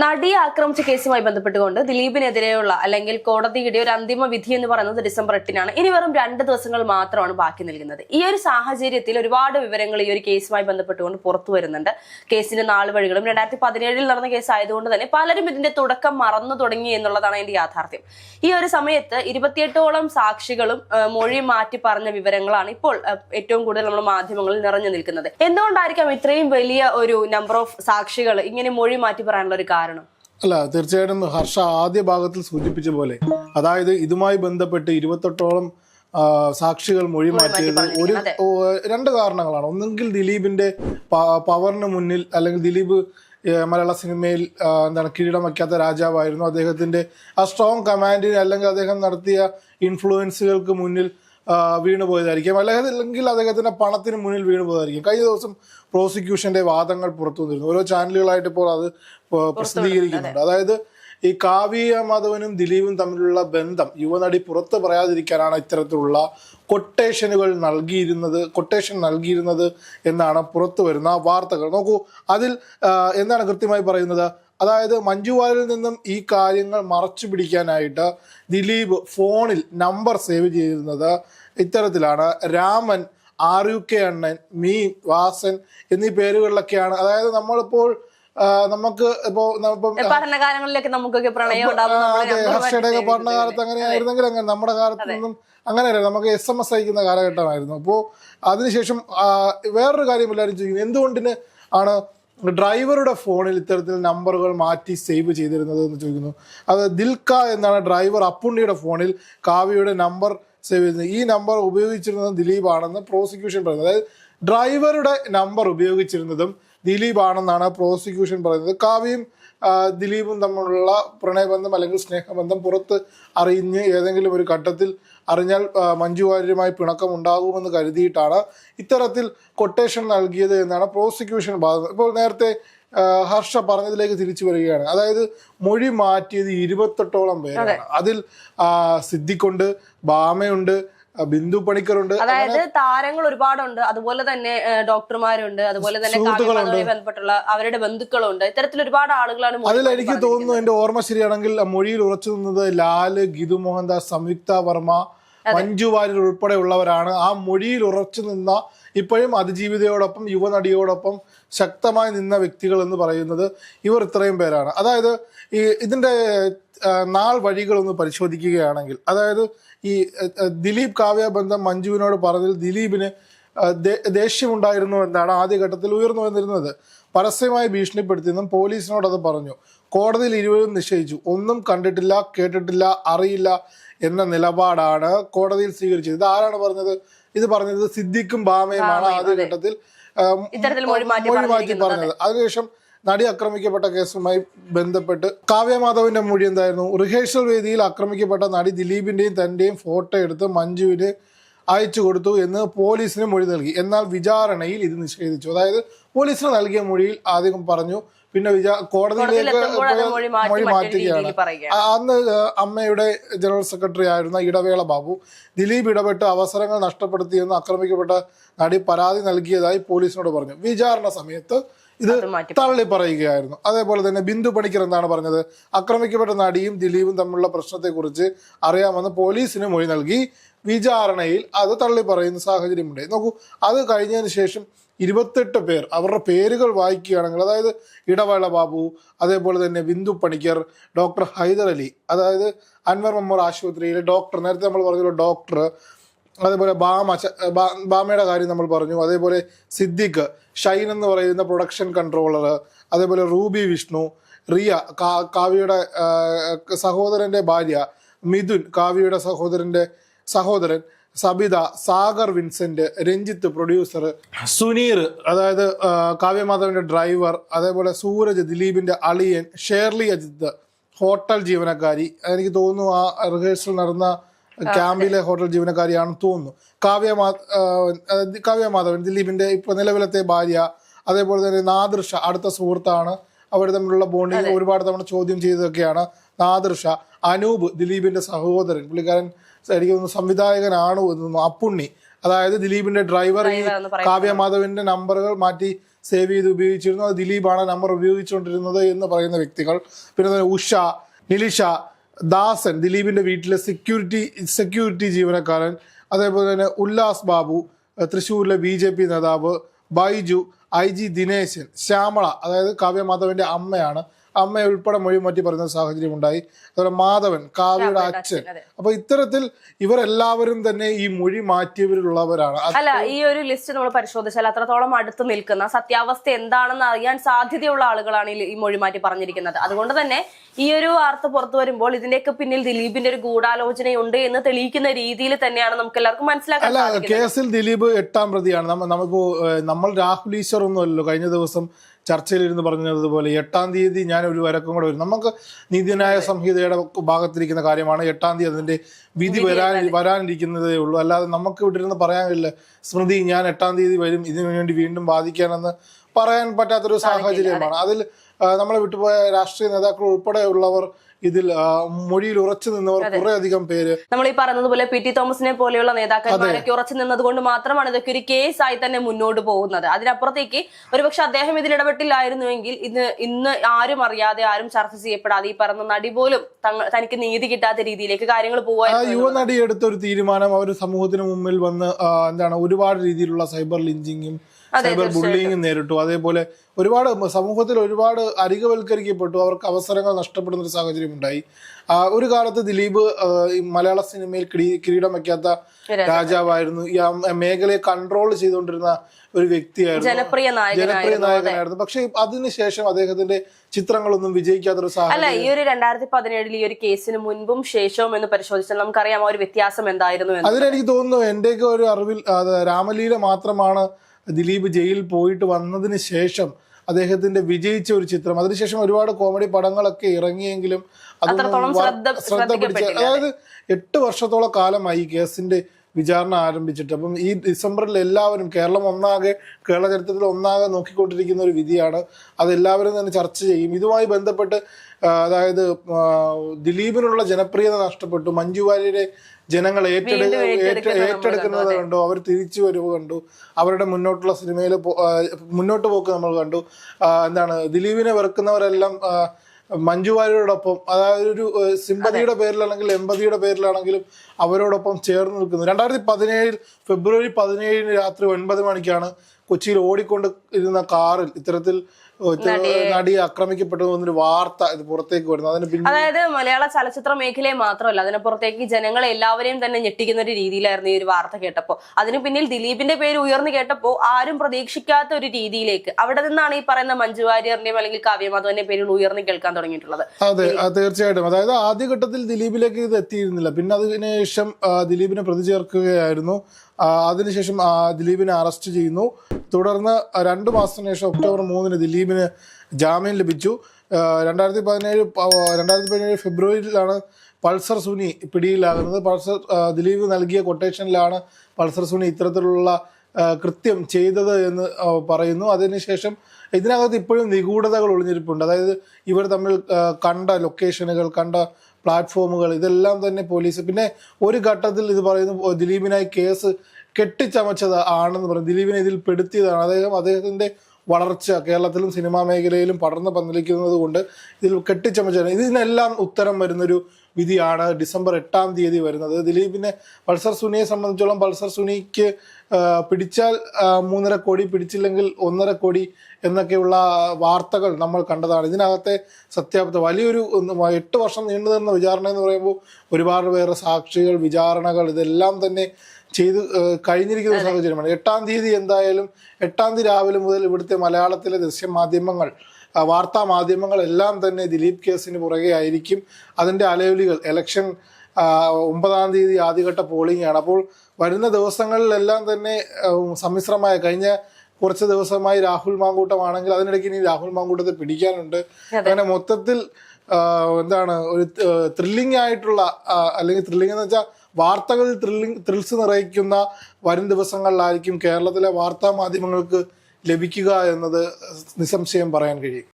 നടിയെ ആക്രമിച്ച കേസുമായി ബന്ധപ്പെട്ടുകൊണ്ട് ദിലീപിനെതിരെയുള്ള അല്ലെങ്കിൽ കോടതിയുടെ ഒരു അന്തിമ വിധി എന്ന് പറയുന്നത് ഡിസംബർ എട്ടിനാണ്. ഇനി വെറും രണ്ട് ദിവസങ്ങൾ മാത്രമാണ് ബാക്കി നിൽക്കുന്നത്. ഈ ഒരു സാഹചര്യത്തിൽ ഒരുപാട് വിവരങ്ങൾ ഈ ഒരു കേസുമായി ബന്ധപ്പെട്ടുകൊണ്ട് പുറത്തു വരുന്നുണ്ട്. കേസിന്റെ നാല് വഴികളും രണ്ടായിരത്തി പതിനേഴിൽ നടന്ന കേസ് ആയതുകൊണ്ട് തന്നെ പലരും ഇതിന്റെ തുടക്കം മറന്നു തുടങ്ങി എന്നുള്ളതാണ് അതിന്റെ യാഥാർത്ഥ്യം. ഈ ഒരു സമയത്ത് ഇരുപത്തിയെട്ടോളം സാക്ഷികളും മൊഴി മാറ്റി പറഞ്ഞ വിവരങ്ങളാണ് ഇപ്പോൾ ഏറ്റവും കൂടുതൽ നമ്മൾ മാധ്യമങ്ങളിൽ നിറഞ്ഞു നിൽക്കുന്നത്. എന്തുകൊണ്ടായിരിക്കാം ഇത്രയും വലിയ ഒരു നമ്പർ ഓഫ് സാക്ഷികൾ ഇങ്ങനെ മൊഴി മാറ്റി പറയാനുള്ള ഒരു കാരണം? അല്ല തീർച്ചയായിട്ടും ഹർഷ ആദ്യ ഭാഗത്തിൽ സൂചിപ്പിച്ച പോലെ. അതായത് ഇതുമായി ബന്ധപ്പെട്ട് ഇരുപത്തെട്ടോളം സാക്ഷികൾ മൊഴി മാറ്റിയത് ഒരു രണ്ട് കാരണങ്ങളാണ്. ഒന്നെങ്കിൽ ദിലീപിന്റെ പവറിന് മുന്നിൽ അല്ലെങ്കിൽ ദിലീപ് മലയാള സിനിമയിൽ എന്താണ് കിരീടം വയ്ക്കാത്ത രാജാവായിരുന്നു. അദ്ദേഹത്തിന്റെ ആ സ്ട്രോങ് കമാൻഡിന് അല്ലെങ്കിൽ അദ്ദേഹം നടത്തിയ ഇൻഫ്ലുവൻസുകൾക്ക് മുന്നിൽ ആ, വീണു പോയതായിരിക്കും. അല്ലെങ്കിൽ അല്ലെങ്കിൽ അദ്ദേഹത്തിന്റെ പണത്തിന് മുന്നിൽ വീണു പോയതായിരിക്കും. കഴിഞ്ഞ ദിവസം പ്രോസിക്യൂഷന്റെ വാദങ്ങൾ പുറത്തു വന്നിരുന്നു ഓരോ ചാനലുകളായിട്ട് ഇപ്പോൾ അത് പ്രസിദ്ധീകരിക്കുന്നുണ്ട്. അതായത് ഈ കാവ്യ മാധവനും ദിലീപും തമ്മിലുള്ള ബന്ധം യുവനടി പുറത്ത് പറയാതിരിക്കാനാണ് ഇത്തരത്തിലുള്ള കൊട്ടേഷനുകൾ നൽകിയിരുന്നത് കൊട്ടേഷൻ നൽകിയിരുന്നത് എന്നാണ് പുറത്തു വരുന്ന വാർത്തകൾ. നോക്കൂ അതിൽ എന്താണ് കൃത്യമായി പറയുന്നത്? അതായത് മഞ്ജു വാര്യരിൽ നിന്നും ഈ കാര്യങ്ങൾ മറച്ചു പിടിക്കാനായിട്ട് ദിലീപ് ഫോണിൽ നമ്പർ സേവ് ചെയ്തിരുന്നത് ഇത്തരത്തിലാണ്. രാമൻ ആർ യു കെ അണ്ണൻ മീൻ വാസൻ എന്നീ പേരുകളിലൊക്കെയാണ്. അതായത് നമ്മളിപ്പോൾ നമുക്ക് ഇപ്പോ പഠനകാലങ്ങളിലേക്ക് നമുക്കൊക്കെ പ്രണയം ഉണ്ടാവും. ആ, നമ്മളെ അതെ number ഹർഷയുടെ save പഠന കാലത്ത് അങ്ങനെ നമ്മുടെ കാലത്തൊന്നും അങ്ങനെയല്ല. നമുക്ക് എസ് എം എസ് അയക്കുന്ന കാലഘട്ടമായിരുന്നു. അപ്പോൾ അതിനുശേഷം വേറൊരു കാര്യം എല്ലാവരും ചോദിക്കുന്നു. എന്തുകൊണ്ടിന് ആണ് ഡ്രൈവറുടെ ഫോണിൽ ഇത്തരത്തിൽ നമ്പറുകൾ മാറ്റി സേവ് ചെയ്തിരുന്നത് എന്ന് ചോദിക്കുന്നു. അത് ദിൽക്ക എന്നാണ് ഡ്രൈവർ അപ്പുണ്ണിയുടെ ഫോണിൽ കാവ്യയുടെ നമ്പർ സേവ് ചെയ്തത് ഈ നമ്പർ ഉപയോഗിച്ചിരുന്നത് ദിലീപാണെന്ന് പ്രോസിക്യൂഷൻ പറയുന്നത് അതായത് ഡ്രൈവറുടെ നമ്പർ ഉപയോഗിച്ചിരുന്നതും ദിലീപാണെന്നാണ് പ്രോസിക്യൂഷൻ പറയുന്നത്. കാവ്യയും ദിലീപും തമ്മിലുള്ള പ്രണയബന്ധം അല്ലെങ്കിൽ സ്നേഹബന്ധം പുറത്ത് അറിഞ്ഞ് ഏതെങ്കിലും ഒരു ഘട്ടത്തിൽ അറിഞ്ഞാൽ മഞ്ജു വാര്യരുമായി പിണക്കം ഉണ്ടാകുമെന്ന് കരുതിയിട്ടാണ് ഇത്തരത്തിൽ കൊട്ടേഷൻ നൽകിയത് എന്നാണ് പ്രോസിക്യൂഷൻ ഭാഗം ഇപ്പോൾ നേരത്തെ ഹർഷ പറഞ്ഞതിലേക്ക് തിരിച്ചു വരികയാണ്. അതായത് മൊഴി മാറ്റിയത് ഇരുപത്തെട്ടോളം പേരാണ്. അതിൽ സിദ്ധിക്കുണ്ട് സിദ്ദിഖുണ്ട് ബാമയുണ്ട് ബിന്ദു പണിക്കറുണ്ട് അതായത് താരങ്ങൾ ഒരുപാടുണ്ട്. അതുപോലെ തന്നെ ഡോക്ടർമാരുണ്ട്. അതുപോലെ തന്നെ ബന്ധപ്പെട്ടുള്ള അവരുടെ ബന്ധുക്കളുണ്ട്. ഇത്തരത്തിൽ ഒരുപാട് ആളുകളാണ് അതിൽ എനിക്ക് തോന്നുന്നു എന്റെ ഓർമ്മ ശരിയാണെങ്കിൽ മൊഴിയിൽ ഉറച്ചു നിന്നത് ലാൽ ഗിതു മോഹൻദാസ് സംയുക്ത വർമ്മ മഞ്ജു വാര്യർ ഉൾപ്പെടെയുള്ളവരാണ്. ആ മൊഴിയിൽ ഉറച്ചു നിന്ന ഇപ്പോഴും അതിജീവിതയോടൊപ്പം യുവനടിയോടൊപ്പം ശക്തമായി നിന്ന വ്യക്തികൾ എന്ന് പറയുന്നത് ഇവർ ഇത്രയും പേരാണ്. അതായത് ഈ ഇതിന്റെ നാൾ വഴികളൊന്ന് പരിശോധിക്കുകയാണെങ്കിൽ അതായത് ഈ ദിലീപ് കാവ്യ ബന്ധം മഞ്ജുവിനോട് പറഞ്ഞതിൽ ദിലീപിന് ദേഷ്യമുണ്ടായിരുന്നു എന്നാണ് ആദ്യഘട്ടത്തിൽ ഉയർന്നു വന്നിരുന്നത്. പരസ്യമായി ഭീഷണിപ്പെടുത്തിയെന്നും പോലീസിനോട് അത് പറഞ്ഞു. കോടതിയിൽ ഇരുവരും നിശ്ചയിച്ചു. ഒന്നും കണ്ടിട്ടില്ല കേട്ടിട്ടില്ല അറിയില്ല എന്ന നിലപാടാണ് കോടതിയിൽ സ്വീകരിച്ചത്. ഇത് ആരാണ് പറഞ്ഞത്? ഇത് പറഞ്ഞത് സിദ്ദിഖും ബാമയുമാണ് ആദ്യഘട്ടത്തിൽ ഘട്ടത്തിൽ. മൊഴിമാറ്റി മാറ്റി മൊഴി മാറ്റി പറഞ്ഞത്. അതിനുശേഷം നടി ആക്രമിക്കപ്പെട്ട കേസുമായി ബന്ധപ്പെട്ട് കാവ്യമാധവന്റെ മൊഴി എന്തായിരുന്നു? റിഹേഴ്സൽ വേദിയിൽ ആക്രമിക്കപ്പെട്ട നടി ദിലീപിന്റെയും തന്റെയും ഫോട്ടോ എടുത്ത് മഞ്ജുവിന് അയച്ചു കൊടുത്തു എന്ന് പോലീസിന് മൊഴി നൽകി. എന്നാൽ വിചാരണയിൽ ഇത് നിഷേധിച്ചു. അതായത് പോലീസിന് നൽകിയ മൊഴിയിൽ ആദ്യം പറഞ്ഞു പിന്നെ വിചാ കോടതിയിലേക്ക് മൊഴി മാറ്റി മൊഴി മാറ്റുകയാണ്. അന്ന് അമ്മയുടെ ജനറൽ സെക്രട്ടറി ആയിരുന്ന ഇടവേള ബാബു ദിലീപ് ഇടപെട്ട് അവസരങ്ങൾ നഷ്ടപ്പെടുത്തിയെന്ന് ആക്രമിക്കപ്പെട്ട നടി പരാതി നൽകിയതായി പോലീസിനോട് പറഞ്ഞു. വിചാരണ സമയത്ത് ഇത് തള്ളി പറയുകയായിരുന്നു. അതേപോലെ തന്നെ ബിന്ദു പണിക്കർ എന്താണ് പറഞ്ഞത്? ആക്രമിക്കപ്പെട്ട നടിയും ദിലീപും തമ്മിലുള്ള പ്രശ്നത്തെക്കുറിച്ച് അറിയാമെന്ന് പോലീസിന് മൊഴി നൽകി. വിചാരണയിൽ അത് തള്ളി പറയുന്ന സാഹചര്യമുണ്ടായി നോക്കൂ അത് കഴിഞ്ഞതിന് ശേഷം ഇരുപത്തെട്ട് പേർ അവരുടെ പേരുകൾ വായിക്കുകയാണെങ്കിൽ അതായത് ഇടവേള ബാബു അതേപോലെ തന്നെ ബിന്ദു പണിക്കർ ഡോക്ടർ ഹൈദർ അലി അതായത് അൻവർ മെമ്മോർ ആശുപത്രിയിലെ ഡോക്ടർ നേരത്തെ നമ്മൾ പറഞ്ഞല്ലോ ഡോക്ടർ അതേപോലെ ബാമ ബാമയുടെ കാര്യം നമ്മൾ പറഞ്ഞു അതേപോലെ സിദ്ദിഖ് ഷൈൻ എന്ന് പറയുന്ന പ്രൊഡക്ഷൻ കൺട്രോളർ അതേപോലെ റൂബി വിഷ്ണു റിയ കാവ്യയുടെ സഹോദരന്റെ ഭാര്യ മിഥുൻ കാവ്യയുടെ സഹോദരന്റെ സഹോദരൻ സബിത സാഗർ വിൻസെന്റ് രഞ്ജിത്ത് പ്രൊഡ്യൂസർ സുനീർ അതായത് കാവ്യമാധവന്റെ ഡ്രൈവർ അതേപോലെ സൂരജ് ദിലീപിന്റെ അളിയൻ ഷേർലി അജിത്ത് ഹോട്ടൽ ജീവനക്കാരി. എനിക്ക് തോന്നുന്നു ആ റിഹേഴ്സൽ നടന്ന ക്യാമ്പിലെ ഹോട്ടൽ ജീവനക്കാരിയാണെന്ന് തോന്നുന്നു. കാവ്യ കാവ്യമാധവൻ കാവ്യ മാധവൻ ദിലീപിന്റെ ഇപ്പൊ നിലവിലത്തെ ഭാര്യ അതേപോലെ തന്നെ നാദൃഷ അടുത്ത സുഹൃത്താണ്. അവർ തമ്മിലുള്ള ബോണ്ടിങ് ഒരുപാട് തവണ ചോദ്യം ചെയ്തതൊക്കെയാണ് നാദൃഷ അനൂപ് ദിലീപിന്റെ സഹോദരൻ പുള്ളിക്കാരൻ എനിക്ക് തോന്നുന്നു സംവിധായകനാണോ എന്ന് അപ്പുണ്ണി. അതായത് ദിലീപിന്റെ ഡ്രൈവർ ഈ Driver എന്ന് പറയുന്നത്. കാവ്യ മാധവന്റെ നമ്പറുകൾ മാറ്റി സേവ് ചെയ്ത് ഉപയോഗിച്ചിരുന്നു. അത് ദിലീപാണ് നമ്പർ ഉപയോഗിച്ചുകൊണ്ടിരുന്നത് എന്ന് പറയുന്ന വ്യക്തികൾ. പിന്നെ ഉഷ നിലിഷ ദാസൻ ദിലീപിന്റെ വീട്ടിലെ സെക്യൂരിറ്റി സെക്യൂരിറ്റി ജീവനക്കാരൻ. അതേപോലെ തന്നെ ഉല്ലാസ് ബാബു തൃശ്ശൂരിലെ ബി ജെ പി നേതാവ് ബൈജു ഐ ജി ദിനേശൻ ശ്യാമള അതായത് കാവ്യ മാധവന്റെ അമ്മയാണ് അമ്മയെ ഉൾപ്പെടെ മൊഴി മാറ്റി പറയുന്ന സാഹചര്യം ഉണ്ടായി. അതുപോലെ മാധവൻ കാവ്യയുടെ അച്ഛൻ. അപ്പൊ ഇത്തരത്തിൽ ഇവരെല്ലാവരും തന്നെ ഈ മൊഴി മാറ്റിയവരിലുള്ളവരാണ്. അല്ല ഈ ഒരു ലിസ്റ്റ് നമ്മൾ പരിശോധിച്ചാൽ അത്രത്തോളം അടുത്ത് നിൽക്കുന്ന സത്യാവസ്ഥ എന്താണെന്ന് അറിയാൻ സാധ്യതയുള്ള ആളുകളാണ് ഈ- മൊഴി മാറ്റി പറഞ്ഞിരിക്കുന്നത്. അതുകൊണ്ട് തന്നെ ഈ ഒരു വാർത്ത പുറത്തു വരുമ്പോൾ ഇതിന്റെയൊക്കെ പിന്നിൽ ദിലീപിന്റെ ഒരു ഗൂഢാലോചനയുണ്ട് എന്ന് തെളിയിക്കുന്ന രീതിയിൽ തന്നെയാണ് നമുക്ക് എല്ലാവർക്കും മനസ്സിലാക്കാൻ അല്ല കേസിൽ ദിലീപ് എട്ടാം പ്രതിയാണ്. നമുക്ക് നമ്മളിപ്പോ നമ്മൾ രാഹുൽ ഈശ്വർ ഒന്നുമല്ലോ കഴിഞ്ഞ ദിവസം ചർച്ചയിലിരുന്ന് പറഞ്ഞതുപോലെ എട്ടാം തീയതി ഞാൻ ഒരു വരക്കും കൂടെ വരും. നമുക്ക് നീതിന്യായ സംഹിതയുടെ ഭാഗത്തിരിക്കുന്ന കാര്യമാണ് എട്ടാം തീയതി അതിന്റെ വിധി വരാൻ വരാനിരിക്കുന്നതേ ഉള്ളൂ. അല്ലാതെ നമുക്ക് ഇവിടെ ഇരുന്ന് പറയാൻ കഴിയില്ല. സ്മൃതി ഞാൻ എട്ടാം തീയതി വരും. ഇതിനുവേണ്ടി വീണ്ടും ബാധിക്കാനെന്ന് പറയാൻ പറ്റാത്തൊരു സാഹചര്യമാണ്. അതിൽ നമ്മളെ വിട്ടുപോയ രാഷ്ട്രീയ നേതാക്കൾ ഉൾപ്പെടെയുള്ളവർ ഇതിൽ മൊഴിയിൽ ഉറച്ചു നിന്നവർ കുറെ അധികം പേര് നമ്മൾ ഈ പറഞ്ഞതുപോലെ പി ടി തോമസിനെ പോലെയുള്ള നേതാക്കന്മാരൊക്കെ ഉറച്ചു നിന്നത് കൊണ്ട് മാത്രമാണ് ഇതൊക്കെ ഒരു കേസായി തന്നെ മുന്നോട്ട് പോകുന്നത്. അതിനപ്പുറത്തേക്ക് ഒരുപക്ഷെ അദ്ദേഹം ഇതിൽ ഇടപെട്ടില്ലായിരുന്നുവെങ്കിൽ ഇന്ന് ഇന്ന് ആരും അറിയാതെ ആരും ചർച്ച ചെയ്യപ്പെടാതെ ഈ പറഞ്ഞ നടി പോലും തനിക്ക് നീതി കിട്ടാത്ത രീതിയിലേക്ക് കാര്യങ്ങൾ പോകാൻ യുവനടി എടുത്ത ഒരു തീരുമാനം അവർ സമൂഹത്തിന് മുമ്പിൽ വന്ന് എന്താണ് ഒരുപാട് രീതിയിലുള്ള സൈബർ ലിഞ്ചിങ്ങും സൈബർ ബുള്ളിങ് നേരിട്ടു. അതേപോലെ ഒരുപാട് സമൂഹത്തിൽ ഒരുപാട് അരികവൽക്കരിക്കപ്പെട്ടു. അവർക്ക് അവസരങ്ങൾ നഷ്ടപ്പെടുന്ന ഒരു സാഹചര്യം ഉണ്ടായി. ഒരു കാലത്ത് ദിലീപ് മലയാള സിനിമയിൽ കിരീ- കിരീടം വയ്ക്കാത്ത രാജാവായിരുന്നു. ഈ മേഖലയെ കൺട്രോൾ ചെയ്തുകൊണ്ടിരുന്ന ഒരു വ്യക്തിയായിരുന്നു. ജനപ്രിയ ജനപ്രിയ നായകനായിരുന്നു. പക്ഷെ അതിനുശേഷം അദ്ദേഹത്തിന്റെ ചിത്രങ്ങളൊന്നും വിജയിക്കാത്തൊരു ഒരു സാഹചര്യം ഈ ഒരു രണ്ടായിരത്തി പതിനേഴിൽ ഈ ഒരു കേസിന് മുൻപും ശേഷവും എന്ന് പരിശോധിച്ചാൽ നമുക്കറിയാം ആ ഒരു വ്യത്യാസം എന്തായിരുന്നു അതിലെനിക്ക് തോന്നുന്നു എന്റെയൊക്കെ ഒരു അറിവിൽ രാമലീല മാത്രമാണ് ദിലീപ് ജയിലിൽ പോയിട്ട് വന്നതിന് ശേഷം അദ്ദേഹത്തിന്റെ വിജയിച്ച ഒരു ചിത്രം. അതിനുശേഷം ഒരുപാട് കോമഡി പടങ്ങളൊക്കെ ഇറങ്ങിയെങ്കിലും അതൊന്നും ശ്രദ്ധ- പിടിച്ച അതായത് എട്ട് വർഷത്തോളം കാലമായി കേസിന്റെ വിചാരണ ആരംഭിച്ചിട്ട്. അപ്പം ഈ ഡിസംബറിൽ എല്ലാവരും കേരളം ഒന്നാകെ കേരള ചരിത്രത്തിൽ ഒന്നാകെ നോക്കിക്കൊണ്ടിരിക്കുന്ന ഒരു വിധിയാണ്. അതെല്ലാവരും തന്നെ ചർച്ച ചെയ്യും. ഇതുമായി ബന്ധപ്പെട്ട് അതായത് ദിലീപിനുള്ള ജനപ്രിയത നഷ്ടപ്പെട്ടു. മഞ്ജു വാര്യരെ ജനങ്ങൾ ഏറ്റെടു വീണ്ടും ഏറ്റ- ഏറ്റെടുക്കുന്നത് കണ്ടു, അവർ തിരിച്ചു വരവ് കണ്ടു. അവരുടെ മുന്നോട്ടുള്ള സിനിമയിൽ മുന്നോട്ട് പോക്ക് നമ്മൾ കണ്ടു. എന്താണ് ദിലീപിനെ വെറുക്കുന്നവരെല്ലാം മഞ്ജു വാര്യരോടൊപ്പം അതായത് ഒരു സിമ്പതിയുടെ പേരിലാണെങ്കിൽ എമ്പതിയുടെ പേരിലാണെങ്കിലും അവരോടൊപ്പം ചേർന്ന് നിൽക്കുന്നു. രണ്ടായിരത്തി പതിനേഴിൽ ഫെബ്രുവരി പതിനേഴിന് രാത്രി ഒൻപത് മണിക്കാണ് കൊച്ചിയിൽ ഓടിക്കൊണ്ട് ഇരുന്ന കാറിൽ ഇത്തരത്തിൽ നടിയെ. ആക്രമിക്കപ്പെട്ടു എന്നൊരു വാർത്ത ഇത് പുറത്തേക്ക് വരുന്നു. അതിന് അതായത് മലയാള ചലച്ചിത്ര മേഖലയെ മാത്രമല്ല അതിന് പുറത്തേക്ക് ജനങ്ങളെ എല്ലാവരെയും തന്നെ ഞെട്ടിക്കുന്ന ഒരു രീതിയിലായിരുന്നു ഈ ഒരു വാർത്ത കേട്ടപ്പോൾ. അതിന് പിന്നിൽ ദിലീപിന്റെ പേര് ഉയർന്നു കേട്ടപ്പോൾ ആരും പ്രതീക്ഷിക്കാത്ത ഒരു രീതിയിലേക്ക് അവിടെ നിന്നാണ് ഈ പറയുന്ന മഞ്ജു വാര്യറിന്റെയും അല്ലെങ്കിൽ കാവ്യമാധവന്റെ പേരുകൾ ഉയർന്നു കേൾക്കാൻ തുടങ്ങിയിട്ടുള്ളത്. അതെ തീർച്ചയായിട്ടും. അതായത് ആദ്യഘട്ടത്തിൽ ദിലീപിലേക്ക് ഇത് എത്തിയിരുന്നില്ല. പിന്നെ അതിനുശേഷം ദിലീപിനെ പ്രതി ചേർക്കുകയായിരുന്നു. അതിനുശേഷം ദിലീപിനെ അറസ്റ്റ് ചെയ്യുന്നു. തുടർന്ന് രണ്ടു മാസത്തിന് ശേഷം ഒക്ടോബർ മൂന്നിന് ദിലീപിന് ജാമ്യം ലഭിച്ചു. രണ്ടായിരത്തി പതിനേഴ് രണ്ടായിരത്തി പതിനേഴ് ഫെബ്രുവരിയിലാണ് പൾസർ സുനി പിടിയിലാകുന്നത്. പൾസർ ദിലീപ് നൽകിയ കൊട്ടേഷനിലാണ് പൾസർ സുനി ഇത്തരത്തിലുള്ള കൃത്യം ചെയ്തത് എന്ന് പറയുന്നു. അതിനുശേഷം ഇതിനകത്ത് ഇപ്പോഴും നിഗൂഢതകൾ ഒളിഞ്ഞിരിപ്പുണ്ട്. അതായത് ഇവർ തമ്മിൽ കണ്ട ലൊക്കേഷനുകൾ കണ്ട പ്ലാറ്റ്ഫോമുകൾ ഇതെല്ലാം തന്നെ പോലീസ് പിന്നെ ഒരു ഘട്ടത്തിൽ ഇത് പറയുന്നു ദിലീപിനായി കേസ് കെട്ടിച്ചമച്ചത് ആണെന്ന് പറയും ദിലീപിനെ ഇതിൽ പെടുത്തിയതാണ്. അദ്ദേഹം അദ്ദേഹത്തിന്റെ വളർച്ച കേരളത്തിലും സിനിമാ മേഖലയിലും പടർന്നു പന്തലിക്കുന്നത് കൊണ്ട് ഇതിൽ കെട്ടിച്ചമച്ചാണ് ഇതിനെല്ലാം ഉത്തരം വരുന്നൊരു വിധിയാണ് ഡിസംബർ എട്ടാം തീയതി വരുന്നത്. ദിലീപിനെ പൾസർ സുനിയെ സംബന്ധിച്ചോളം പൾസർ സുനിക്ക് പിടിച്ചാൽ മൂന്നര കോടി പിടിച്ചില്ലെങ്കിൽ ഒന്നര കോടി എന്നൊക്കെയുള്ള വാർത്തകൾ നമ്മൾ കണ്ടതാണ്. ഇതിനകത്തെ സത്യാവസ്ഥ വലിയൊരു എട്ട് വർഷം നീണ്ടു നിന്ന വിചാരണ എന്ന് പറയുമ്പോൾ ഒരുപാട് പേരുടെ സാക്ഷികൾ വിചാരണകൾ ഇതെല്ലാം തന്നെ ചെയ്ത് കഴിഞ്ഞിരിക്കുന്ന സാഹചര്യമാണ്. എട്ടാം തീയതി എന്തായാലും എട്ടാം തീയതി രാവിലെ മുതൽ ഇവിടുത്തെ മലയാളത്തിലെ ദൃശ്യമാധ്യമങ്ങൾ മാധ്യമങ്ങൾ വാർത്താ മാധ്യമങ്ങളെല്ലാം തന്നെ ദിലീപ് കേസിന് പുറകെ ആയിരിക്കും. അതിന്റെ അലയൊലികൾ ഇലക്ഷൻ ഒമ്പതാം തീയതി ആദ്യഘട്ട പോളിംഗ് ആണ്. അപ്പോൾ വരുന്ന ദിവസങ്ങളിലെല്ലാം തന്നെ സമ്മിശ്രമായ കഴിഞ്ഞ കുറച്ച് ദിവസമായി രാഹുൽ മാങ്കൂട്ടമാണെങ്കിൽ അതിനിടയ്ക്ക് ഇനി രാഹുൽ മാങ്കൂട്ടത്തെ പിടിക്കാനുണ്ട്. അങ്ങനെ മൊത്തത്തിൽ എന്താണ് ഒരു ത്രില്ലിംഗ് ആയിട്ടുള്ള അല്ലെങ്കിൽ ത്രില്ലിംഗ് എന്ന് വെച്ചാൽ വാർത്തകളിൽ ത്രില്ലിംഗ് ത്രിൽസ് നിറയ്ക്കുന്ന വരും ദിവസങ്ങളിലായിരിക്കും കേരളത്തിലെ വാർത്താ മാധ്യമങ്ങൾക്ക് ലഭിക്കുക എന്നത് നിസ്സംശയം പറയാൻ കഴിയും.